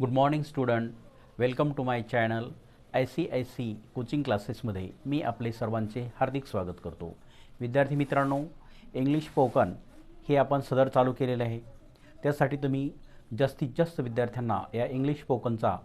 Good morning students welcome to my channel I C I C coaching क्लासेसमध्ये मी आपले सर्वांचे हार्दिक स्वागत करतो. विद्यार्थी मित्रांनो इंग्लिश स्पोकन हे आपण सदर चालू केलेलं आहे. त्यासाठी तुम्ही जास्तीत जास्त विद्यार्थ्यांना या इंग्लिश स्पोकनचा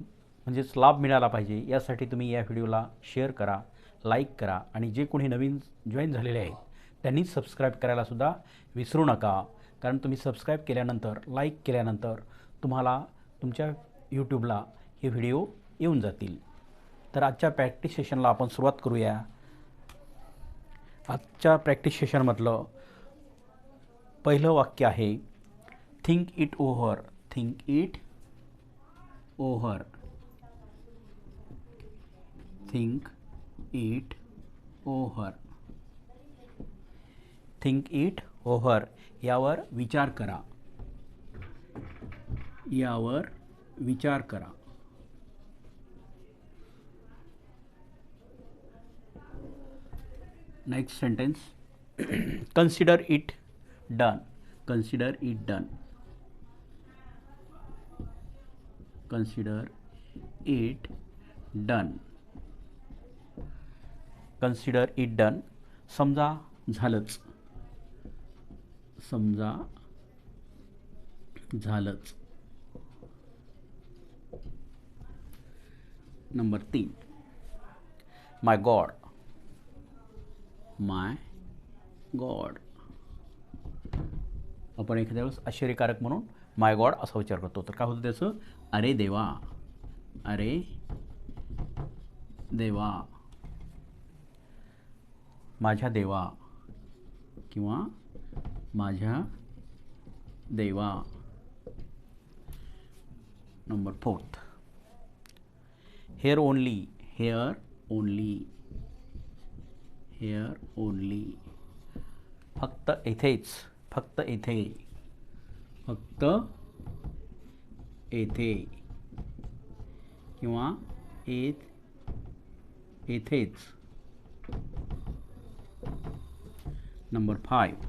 म्हणजेच लाभ मिळाला पाहिजे. यासाठी तुम्ही या व्हिडिओला शेअर करा लाईक करा आणि जे कोणी नवीन जॉईन झालेले आहेत त्यांनी सबस्क्राईब करायलासुद्धा विसरू नका. कारण तुम्ही सबस्क्राईब केल्यानंतर लाईक केल्यानंतर तुम्हाला तुमच्या यूट्यूबला हे व्हिडिओ येऊन जातील. तर आजच्या प्रॅक्टिस सेशनला आपण सुरुवात करूया. आजच्या प्रॅक्टिस सेशनमधलं पहिलं वाक्य आहे think it over think it over think it over think it over यावर विचार करा. यावर विचार करा. Next sentence consider it done consider it done consider it done consider it done समजा झालंच. समजा झालंच. नंबर तीन. माय गॉड माय गॉड आपण एखाद्या वेळेस आश्चर्यकारक म्हणून माय गॉड असा विचार करतो. तर काय होतं त्याचं? अरे देवा. अरे देवा. माझ्या देवा किंवा माझ्या देवा. Number fourth here only here only here only फक्त येथेच फक्त येथे फक्त येथे किंवा येत येथेच number five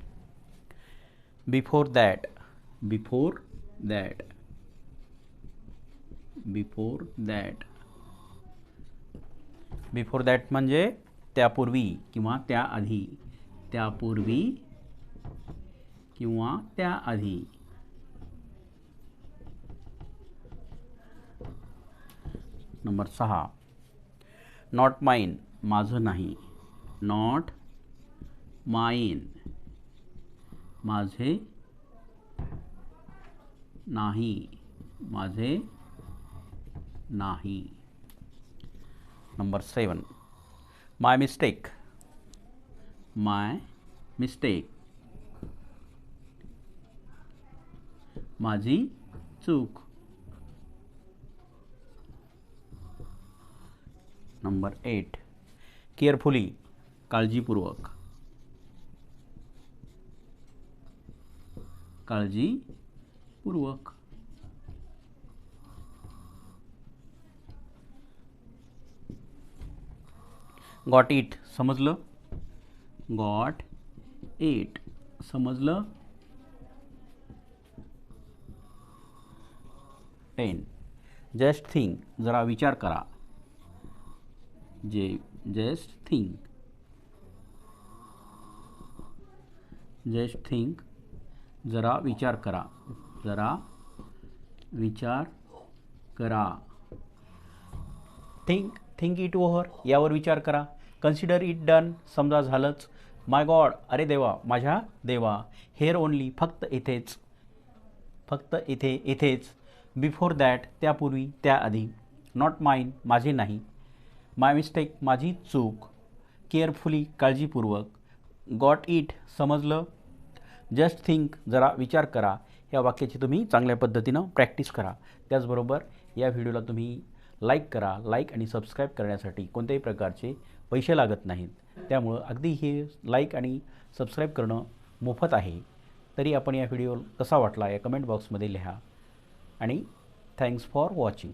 before that before that before that before that म्हणजे त्यापूर्वी किंवा त्याआधी. त्यापूर्वी किंवा त्याआधी. नंबर सहा. नॉट माइन माझं नाही. नॉट माइन माझे नाही. माझे नाही. Number seven my mistake my mistake माझी चूक. नंबर एट केअरफुली काळजीपूर्वक. काळजीपूर्वक. गॉट इट समजलं गॉट इट समजलं टेन जस्ट थिंक जरा विचार करा। जे जस्ट थिंक जस्ट थिंक जरा विचार करा। जरा विचार करा। थिंक थिंक इट ओव्हर यावर विचार करा. कन्सिडर इट डन समजा झालंच. माय गॉड अरे देवा माझ्या देवा हेअर ओनली फक्त इथेच. फक्त इथे इथेच. बिफोर दॅट त्यापूर्वी त्याआधी. नॉट माइन माझे नाही. माय मिस्टेक माझी चूक. केअरफुली काळजीपूर्वक. गॉट इट समजलं? जस्ट थिंक जरा विचार करा. या वाक्याची तुम्ही चांगल्या पद्धतीनं प्रॅक्टिस करा. त्याचबरोबर या व्हिडिओला तुम्ही लाईक करा लाईक आणि सबस्क्राईब करण्यासाठी कोणत्याही प्रकारचे पैसे लागत नाहीत. त्यामुळं अगदी हे लाईक आणि सबस्क्राईब करणं मोफत आहे. तरी आपण या व्हिडिओ कसा वाटला या कमेंट बॉक्समध्ये लिहा. आणि थँक्स फॉर वॉचिंग